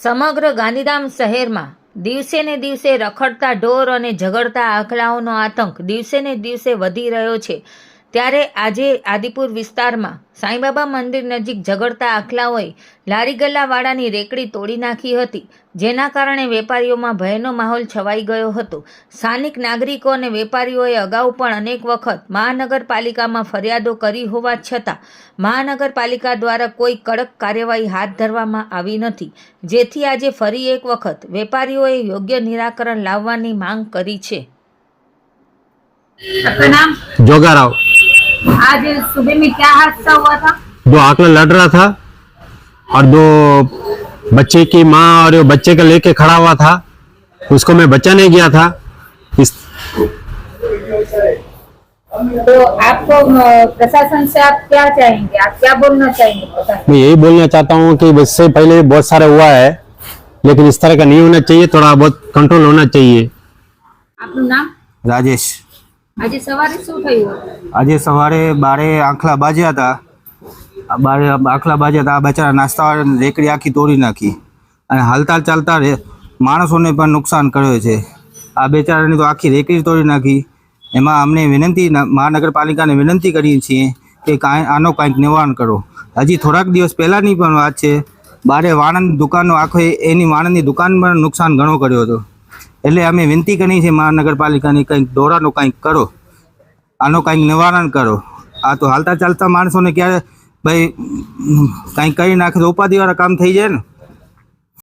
સમગ્ર ગાંધીધામ શહેરમાં દિવસે ને દિવસે રખડતા ઢોર અને ઝઘડતા આખલાઓનો આતંક દિવસે ને દિવસે વધી રહ્યો છે. ત્યારે આજે આદિપુર વિસ્તારમાં સાંઈબાબા મંદિર નજીક ઝઘડતા આખલાઓએ લારી ગલ્લાવાળાની રેકડી તોડી નાખી હતી જેના કારણે વેપારીઓમાં ભયનો માહોલ છવાઈ ગયો હતો. સ્થાનિક નાગરિકો અને વેપારીઓએ અગાઉ પણ અનેક વખત મહાનગરપાલિકામાં ફરિયાદો કરી હોવા છતાં મહાનગરપાલિકા દ્વારા કોઈ કડક કાર્યવાહી હાથ ધરવામાં આવી નથી. જેથી આજે ફરી એક વખત વેપારીઓએ યોગ્ય નિરાકરણ લાવવાની માંગ કરી છે. જોગારાવ. आज सुबह में क्या हादसा हुआ था? दो आंकड़ा लड़ रहा था और दो बच्चे की माँ और बच्चे का लेके खड़ा हुआ था। उसको मैं बचाने गया था। इस तो आपको प्रशासन से आप क्या चाहेंगे? आप क्या बोलना चाहेंगे मैं यही बोलना चाहता हूँ कि इससे पहले बहुत सारा हुआ है लेकिन इस तरह का नहीं होना चाहिए थोड़ा बहुत कंट्रोल होना चाहिए। आपका नाम? राजेश। આજે સવારે શું થયું આજે સવારે બારે આંખલા બાજ્યા હતા. બારે આંખલા બાજ્યા હતા, આ બચારા નાસ્તા રેકડી આખી તોડી નાખી. અને હાલતા ચાલતા રે માણસોને પણ નુકસાન કર્યો છે. આ બેચારાની તો આખી રેકડી તોડી નાખી. એમાં અમને વિનંતી મહાનગરપાલિકાને વિનંતી કરીએ છીએ કે કાંઈ, આનો કાંઈક નિવારણ કરો. હજી થોડાક દિવસ પહેલાંની પણ વાત છે. બારે વાણંદ દુકાનો આખો એની વાણંદની દુકાન પણ નુકસાન ઘણો કર્યો હતો. એટલે અમે વિનંતી કરી છે મહાનગરપાલિકાની કંઈક દોરાનું કંઈક કરો, આનું કંઈક નિવારણ કરો. આ તો હાલતા ચાલતા માણસોને ક્યારે, ભાઈ કંઈક કરી નાખે તો ઉપાધિવાળા કામ થઈ જાય ને.